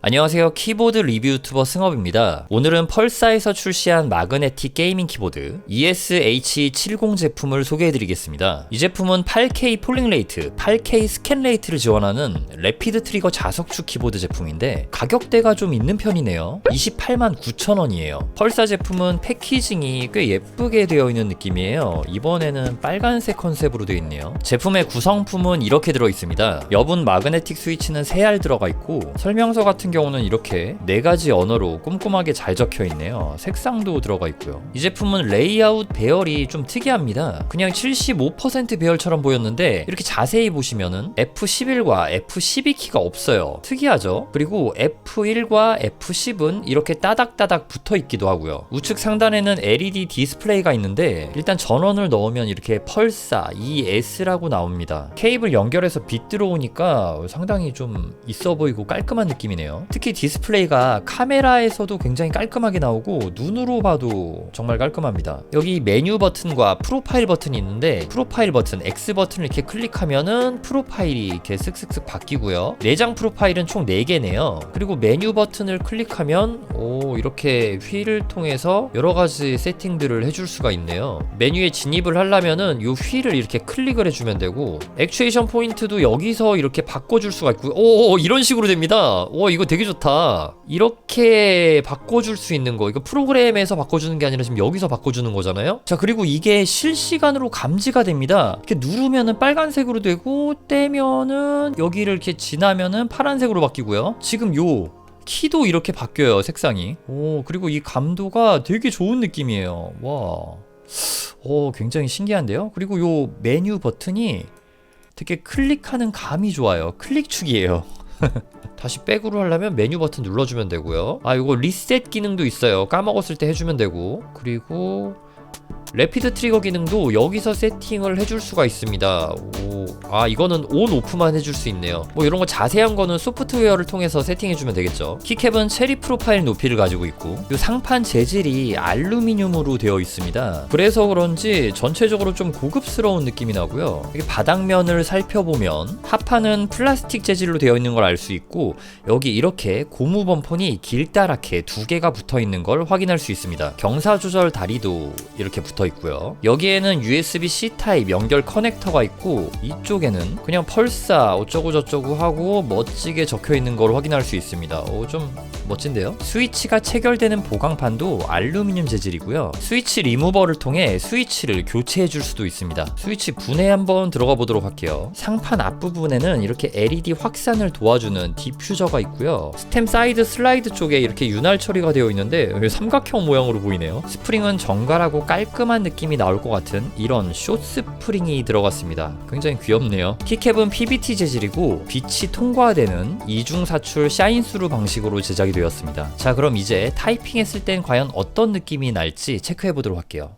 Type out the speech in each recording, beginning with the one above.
안녕하세요. 키보드 리뷰 유튜버 승업입니다. 오늘은 펄사에서 출시한 마그네틱 게이밍 키보드 ESH70 제품을 소개해드리겠습니다. 이 제품은 8K 폴링 레이트, 8K 스캔 레이트를 지원하는 래피드 트리거 자석축 키보드 제품인데 가격대가 좀 있는 편이네요. 28만 9천 원이에요. 펄사 제품은 패키징이 꽤 예쁘게 되어 있는 느낌이에요. 이번에는 빨간색 컨셉으로 되어 있네요. 제품의 구성품은 이렇게 들어 있습니다. 여분 마그네틱 스위치는 3알 들어가 있고 설명서 같은 경우는 이렇게 네 가지 언어로 꼼꼼하게 잘 적혀 있네요. 색상도 들어가 있고요. 이 제품은 레이아웃 배열이 좀 특이합니다. 그냥 75% 배열처럼 보였는데 이렇게 자세히 보시면은 F11과 F12 키가 없어요. 특이하죠? 그리고 F1과 F10은 이렇게 따닥따닥 붙어 있기도 하고요. 우측 상단에는 LED 디스플레이가 있는데 일단 전원을 넣으면 이렇게 펄사 ES라고 나옵니다. 케이블 연결해서 빛 들어오니까 상당히 좀 있어 보이고 깔끔한 느낌이네요. 특히 디스플레이가 카메라에서도 굉장히 깔끔하게 나오고 눈으로 봐도 정말 깔끔합니다. 여기 메뉴 버튼과 프로파일 버튼이 있는데 프로파일 버튼 X 버튼을 이렇게 클릭하면은 프로파일이 이렇게 슥슥슥 바뀌고요. 내장 프로파일은 총 4개네요. 그리고 메뉴 버튼을 클릭하면 오 이렇게 휠을 통해서 여러 가지 세팅들을 해줄 수가 있네요. 메뉴에 진입을 하려면은 이 휠을 이렇게 클릭을 해주면 되고 액추에이션 포인트도 여기서 이렇게 바꿔줄 수가 있고 오 이런 식으로 됩니다. 오 이거 되게 좋다. 이렇게 바꿔줄 수 있는 거 이거 프로그램에서 바꿔주는 게 아니라 지금 여기서 바꿔주는 거잖아요. 자 그리고 이게 실시간으로 감지가 됩니다. 이렇게 누르면은 빨간색으로 되고 떼면은 여기를 이렇게 지나면은 파란색으로 바뀌고요. 지금 요 키도 이렇게 바뀌어요 색상이 오 그리고 이 감도가 되게 좋은 느낌이에요 와 오, 굉장히 신기한데요 그리고 요 메뉴 버튼이 되게 클릭하는 감이 좋아요 클릭축이에요 다시 백으로 하려면 메뉴 버튼 눌러주면 되고요. 아 이거 리셋 기능도 있어요. 까먹었을 때 해주면 되고. 그리고 래피드 트리거 기능도 여기서 세팅을 해줄 수가 있습니다. 오, 아 이거는 온 오프만 해줄 수 있네요. 뭐 이런 거 자세한 거는 소프트웨어를 통해서 세팅해주면 되겠죠. 키캡은 체리 프로파일 높이를 가지고 있고 이 상판 재질이 알루미늄으로 되어 있습니다. 그래서 그런지 전체적으로 좀 고급스러운 느낌이 나고요. 이게 바닥면을 살펴보면 하판은 플라스틱 재질로 되어 있는 걸 알 수 있고 여기 이렇게 고무 범퍼니 길다랗게 두 개가 붙어 있는 걸 확인할 수 있습니다. 경사 조절 다리도 이렇게 붙어 있고요. 여기에는 USB-C 타입 연결 커넥터가 있고 이쪽에는 그냥 펄사 어쩌고 저쩌고 하고 멋지게 적혀 있는 걸 확인할 수 있습니다. 오, 좀 멋진데요? 스위치가 체결되는 보강판도 알루미늄 재질이고요. 스위치 리무버를 통해 스위치를 교체해 줄 수도 있습니다. 스위치 분해 한번 들어가 보도록 할게요. 상판 앞부분에는 이렇게 LED 확산을 도와주는 디퓨저가 있고요. 스템 사이드 슬라이드 쪽에 이렇게 윤활 처리가 되어 있는데 삼각형 모양으로 보이네요. 스프링은 정갈하고 깔끔한 느낌이 나올 것 같은 이런 숏 스프링이 들어갔습니다. 굉장히 귀엽네요. 키캡은 PBT 재질이고 빛이 통과되는 이중 사출 샤인스루 방식으로 제작이 되었습니다. 자, 그럼 이제 타이핑했을 땐 과연 어떤 느낌이 날지 체크해 보도록 할게요.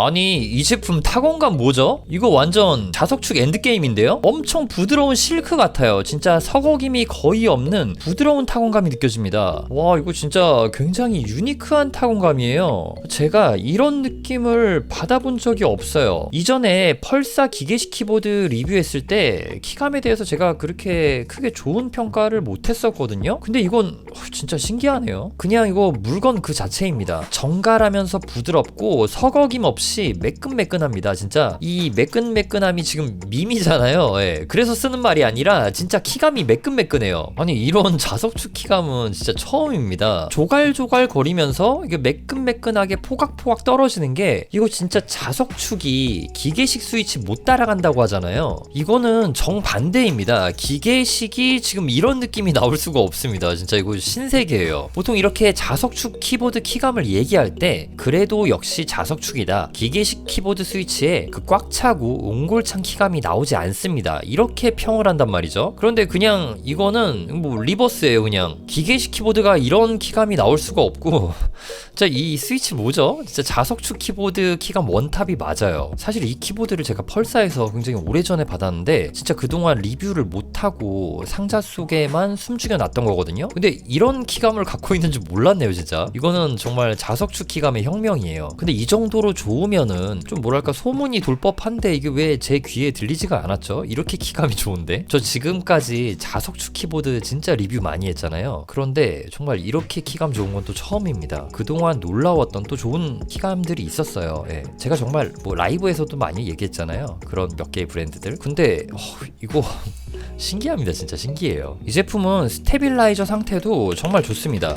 아니 이 제품 타건감 뭐죠? 이거 완전 자석축 엔드게임인데요? 엄청 부드러운 실크 같아요. 진짜 서거김이 거의 없는 부드러운 타건감이 느껴집니다. 와 이거 진짜 굉장히 유니크한 타건감이에요. 제가 이런 느낌을 받아본 적이 없어요. 이전에 펄사 기계식 키보드 리뷰했을 때 키감에 대해서 제가 그렇게 크게 좋은 평가를 못했었거든요. 근데 이건 진짜 신기하네요. 그냥 이거 물건 그 자체입니다. 정갈하면서 부드럽고 서거김 없이 매끈매끈합니다 진짜 이 매끈매끈함이 지금 밈이잖아요 예. 그래서 쓰는 말이 아니라 진짜 키감이 매끈매끈해요 아니 이런 자석축 키감은 진짜 처음입니다 조갈조갈 거리면서 이게 매끈매끈하게 포각포각 떨어지는 게 이거 진짜 자석축이 기계식 스위치 못 따라간다고 하잖아요 이거는 정반대입니다 기계식이 지금 이런 느낌이 나올 수가 없습니다 진짜 이거 신 신세계예요. 보통 이렇게 자석축 키보드 키감을 얘기할 때 그래도 역시 자석축이다. 기계식 키보드 스위치에 그 꽉 차고 옹골찬 키감이 나오지 않습니다. 이렇게 평을 한단 말이죠. 그런데 그냥 이거는 뭐 리버스예요, 그냥. 기계식 키보드가 이런 키감이 나올 수가 없고 진짜 이 스위치 뭐죠? 진짜 자석축 키보드 키감 원탑이 맞아요. 사실 이 키보드를 제가 펄사에서 굉장히 오래전에 받았는데 진짜 그동안 리뷰를 못하고 상자 속에만 숨죽여 놨던 거거든요. 근데 이런 키감을 갖고 있는 줄 몰랐네요, 진짜. 이거는 정말 자석축 키감의 혁명이에요. 근데 이 정도로 좋 으면은 좀 뭐랄까 소문이 돌 법한데 이게 왜 제 귀에 들리지가 않았죠? 이렇게 키감이 좋은데? 저 지금까지 자석축 키보드 진짜 리뷰 많이 했잖아요. 그런데 정말 이렇게 키감 좋은 건 또 처음입니다. 그동안 놀라웠던 또 좋은 키감들이 있었어요. 예. 제가 정말 뭐 라이브에서도 많이 얘기했잖아요. 그런 몇 개의 브랜드들. 근데 어, 이거 신기합니다. 진짜 신기해요. 이 제품은 스테빌라이저 상태도 정말 좋습니다.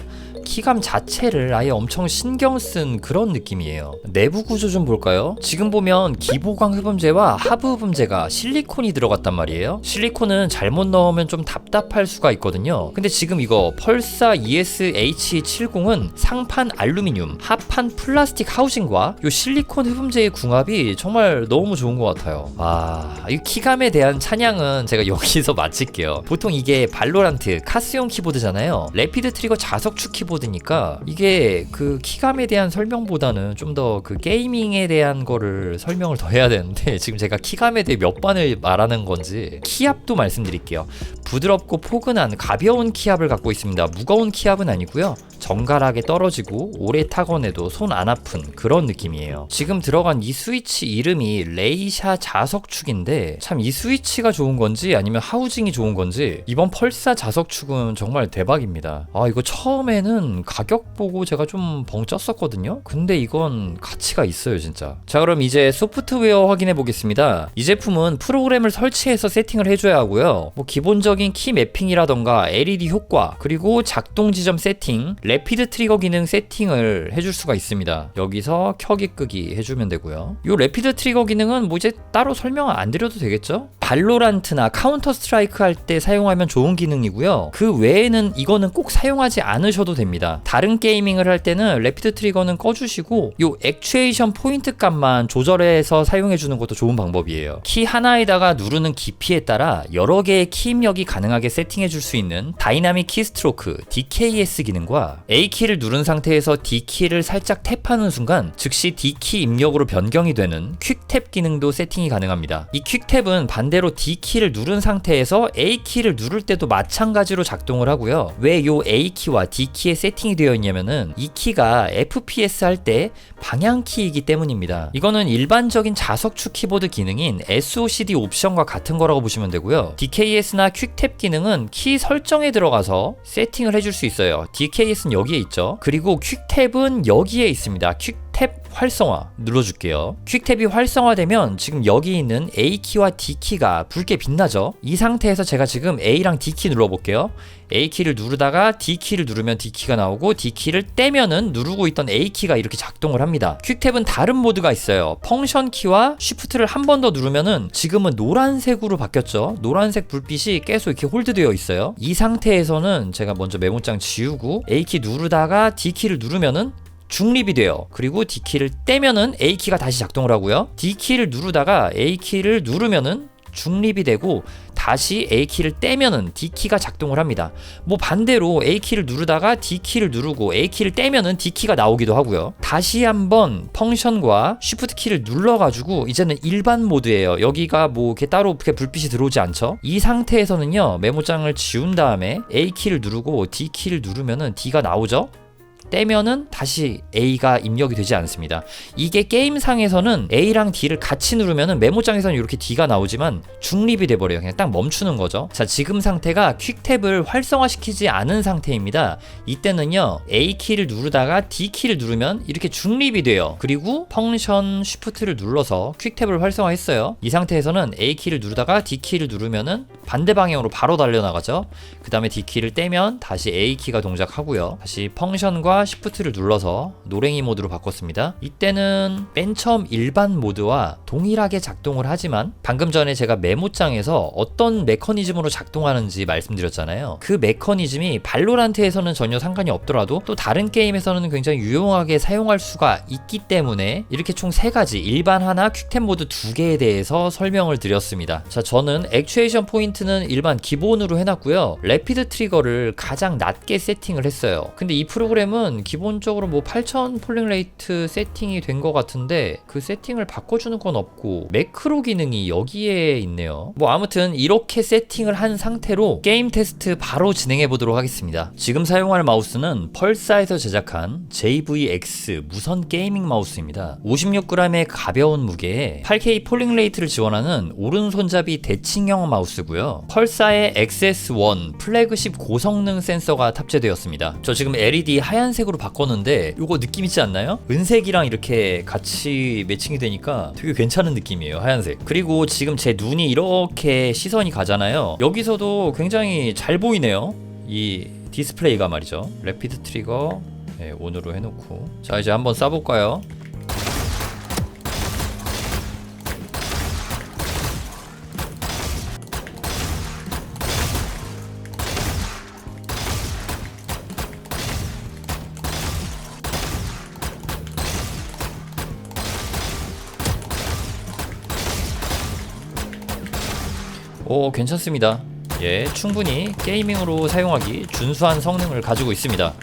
키감 자체를 아예 엄청 신경 쓴 그런 느낌이에요. 내부 구조 좀 볼까요? 지금 보면 기보광 흡음재와 하부 흡음재가 실리콘이 들어갔단 말이에요. 실리콘은 잘못 넣으면 좀 답답할 수가 있거든요. 근데 지금 이거 펄사 E ES-H70은 상판 알루미늄, 하판 플라스틱 하우징과 이 실리콘 흡음재의 궁합이 정말 너무 좋은 것 같아요. 와, 이 키감에 대한 찬양은 제가 여기서 마칠게요. 보통 이게 발로란트, 카스용 키보드잖아요. 레피드 트리거 자석축 키보 드니까 이게 그 키감에 대한 설명보다는 좀 더 그 게이밍에 대한 거를 설명을 더 해야 되는데 지금 제가 키감에 대해 몇 번을 말하는 건지 키압도 말씀드릴게요. 부드럽고 포근한 가벼운 키압을 갖고 있습니다. 무거운 키압은 아니고요. 정갈하게 떨어지고 오래 타건해도 손 안 아픈 그런 느낌이에요. 지금 들어간 이 스위치 이름이 레이샤 자석축인데 참 이 스위치가 좋은 건지 아니면 하우징이 좋은 건지 이번 펄사 자석축은 정말 대박입니다. 아 이거 처음에는 가격 보고 제가 좀 벙쪘었거든요. 근데 이건 가치가 있어요 진짜. 자 그럼 이제 소프트웨어 확인해 보겠습니다. 이 제품은 프로그램을 설치해서 세팅을 해줘야 하고요. 뭐 기본적인 키 매핑이라던가 LED 효과 그리고 작동 지점 세팅, 레피드 트리거 기능 세팅을 해줄 수가 있습니다. 여기서 켜기 끄기 해주면 되고요. 이 레피드 트리거 기능은 뭐 이제 따로 설명 안 드려도 되겠죠? 발로란트나 카운터 스트라이크 할 때 사용하면 좋은 기능이고요. 그 외에는 이거는 꼭 사용하지 않으셔도 됩니다. 다른 게이밍을 할 때는 레피드 트리거는 꺼주시고 이 액추에이션 포인트 값만 조절해서 사용해 주는 것도 좋은 방법이에요. 키 하나에다가 누르는 깊이에 따라 여러 개의 키 입력이 가능하게 세팅해 줄 수 있는 다이나믹 키스트로크 DKS 기능과 A 키를 누른 상태에서 D 키를 살짝 탭하는 순간 즉시 D 키 입력으로 변경이 되는 퀵탭 기능도 세팅이 가능합니다. 이 퀵탭은 반대로 D 키를 누른 상태에서 A 키를 누를 때도 마찬가지로 작동을 하고요. 왜 요 A 키와 D 키에 세팅이 되어 있냐면은 이 키가 FPS 할 때 방향 키이기 때문입니다. 이거는 일반적인 자석축 키보드 기능인 SOCD 옵션과 같은 거라고 보시면 되고요. DKS나 퀵탭 기능은 키 설정에 들어가서 세팅을 해줄 수 있어요. DKS는 여기에 있죠. 그리고 퀵탭은 여기에 있습니다. 퀵탭 활성화 눌러줄게요. 퀵탭이 활성화되면 지금 여기 있는 A 키와 D 키가 붉게 빛나죠. 이 상태에서 제가 지금 A랑 D 키 눌러볼게요. A 키를 누르다가 D 키를 누르면 D 키가 나오고 D 키를 떼면은 누르고 있던 A 키가 이렇게 작동을 합니다. 퀵탭은 다른 모드가 있어요. 펑션 키와 쉬프트를 한 번 더 누르면은 지금은 노란색으로 바뀌었죠. 노란색 불빛이 계속 이렇게 홀드되어 있어요. 이 상태에서는 제가 먼저 메모장 지우고 A 키 누르다가 D 키를 누르면은 중립이 돼요. 그리고 D키를 떼면은 A키가 다시 작동을 하고요. D키를 누르다가 A키를 누르면은 중립이 되고 다시 A키를 떼면은 D키가 작동을 합니다. 뭐 반대로 A키를 누르다가 D키를 누르고 A키를 떼면은 D키가 나오기도 하고요. 다시 한번 펑션과 Shift 키를 눌러가지고 이제는 일반 모드예요. 여기가 뭐 이렇게 따로 이렇게 불빛이 들어오지 않죠? 이 상태에서는요 메모장을 지운 다음에 A키를 누르고 D키를 누르면은 D가 나오죠? 떼면은 다시 A가 입력이 되지 않습니다. 이게 게임상에서는 A랑 D를 같이 누르면은 메모장에서는 이렇게 D가 나오지만 중립이 돼버려요. 그냥 딱 멈추는 거죠. 자, 지금 상태가 퀵탭을 활성화시키지 않은 상태입니다. 이때는요, A 키를 누르다가 D 키를 누르면 이렇게 중립이 돼요. 그리고 펑션 쉬프트를 눌러서 퀵탭을 활성화했어요. 이 상태에서는 A 키를 누르다가 D 키를 누르면은 반대 방향으로 바로 달려나가죠. 그 다음에 D 키를 떼면 다시 A 키가 동작하고요. 다시 펑션과 C와 Shift를 눌러서 노랭이 모드로 바꿨습니다. 이때는 맨 처음 일반 모드와 동일하게 작동을 하지만 방금 전에 제가 메모장에서 어떤 메커니즘으로 작동하는지 말씀드렸잖아요. 그 메커니즘이 발로란트에서는 전혀 상관이 없더라도 또 다른 게임에서는 굉장히 유용하게 사용할 수가 있기 때문에 이렇게 총세 가지 일반 하나 퀵템 모드 두 개에 대해서 설명을 드렸습니다. 자, 저는 액추에이션 포인트는 일반 기본으로 해놨고요. 레피드 트리거를 가장 낮게 세팅을 했어요. 근데 이 프로그램은 기본적으로 뭐 8000 폴링 레이트 세팅이 된 것 같은데 그 세팅을 바꿔주는 건 없고 매크로 기능이 여기에 있네요. 뭐 아무튼 이렇게 세팅을 한 상태로 게임 테스트 바로 진행해 보도록 하겠습니다. 지금 사용할 마우스는 펄사에서 제작한 JVX 무선 게이밍 마우스입니다. 56g의 가벼운 무게에 8K 폴링 레이트를 지원하는 오른손잡이 대칭형 마우스고요. 펄사의 XS1 플래그십 고성능 센서가 탑재되었습니다. 저 지금 LED 하얀색 으로 바꿨는데 이거 느낌 있지 않나요? 은색이랑 이렇게 같이 매칭이 되니까 되게 괜찮은 느낌이에요. 하얀색. 그리고 지금 제 눈이 이렇게 시선이 가잖아요. 여기서도 굉장히 잘 보이네요. 이 디스플레이가 말이죠. 레피드 트리거 네, 온으로 해놓고 자 이제 한번 쏴볼까요? 오 괜찮습니다. 예, 충분히 게이밍으로 사용하기 준수한 성능을 가지고 있습니다.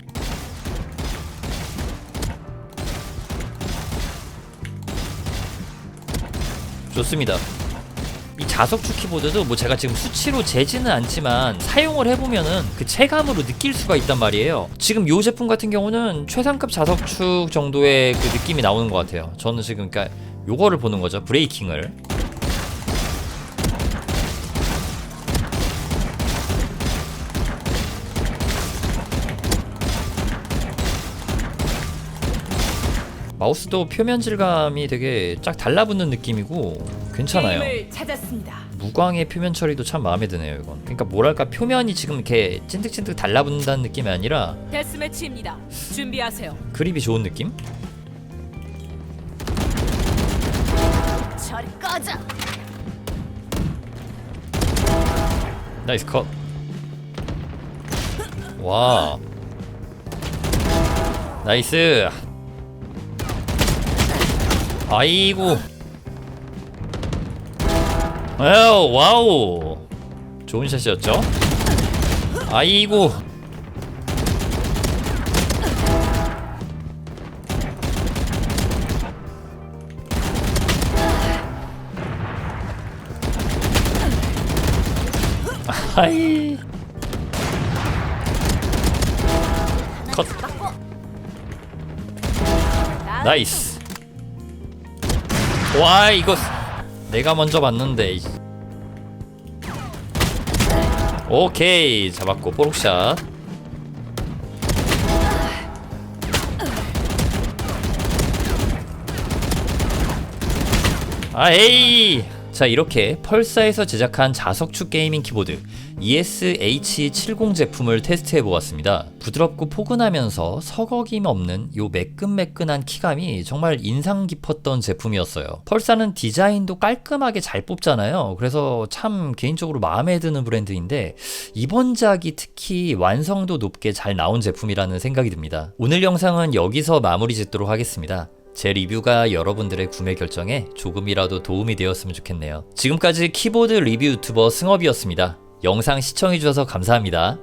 좋습니다. 이 자석축 키보드도 뭐 제가 지금 수치로 재지는 않지만 사용을 해보면은 그 체감으로 느낄 수가 있단 말이에요. 지금 요 제품 같은 경우는 최상급 자석축 정도의 그 느낌이 나오는 것 같아요. 저는 지금 그러니까 요거를 보는 거죠. 브레이킹을. 마우스도 표면 질감이 되게 쫙 달라붙는 느낌이고 괜찮아요. 게임을 찾았습니다. 무광의 표면 처리도 참 마음에 드네요, 이건. 그러니까 뭐랄까 표면이 지금 이렇게 찐득찐득 달라붙는다는 느낌이 아니라 데스매치입니다. 준비하세요. 그립이 좋은 느낌? 저리 꺼져. 나이스 컷. 와. 나이스. 아이고. 에어 와우. 좋은 샷이었죠? 아이고. 아이. 컷. 나이스. 와 이거 내가 먼저 봤는데. 이. 오케이 잡았고 뽀록샷. 아 에이 자 이렇게 펄사에서 제작한 자석축 게이밍 키보드 ESH70 제품을 테스트해 보았습니다. 부드럽고 포근하면서 서걱임 없는 요 매끈매끈한 키감이 정말 인상 깊었던 제품이었어요. 펄사는 디자인도 깔끔하게 잘 뽑잖아요. 그래서 참 개인적으로 마음에 드는 브랜드인데 이번 작이 특히 완성도 높게 잘 나온 제품이라는 생각이 듭니다. 오늘 영상은 여기서 마무리 짓도록 하겠습니다. 제 리뷰가 여러분들의 구매 결정에 조금이라도 도움이 되었으면 좋겠네요. 지금까지 키보드 리뷰 유튜버 승업이었습니다. 영상 시청해주셔서 감사합니다.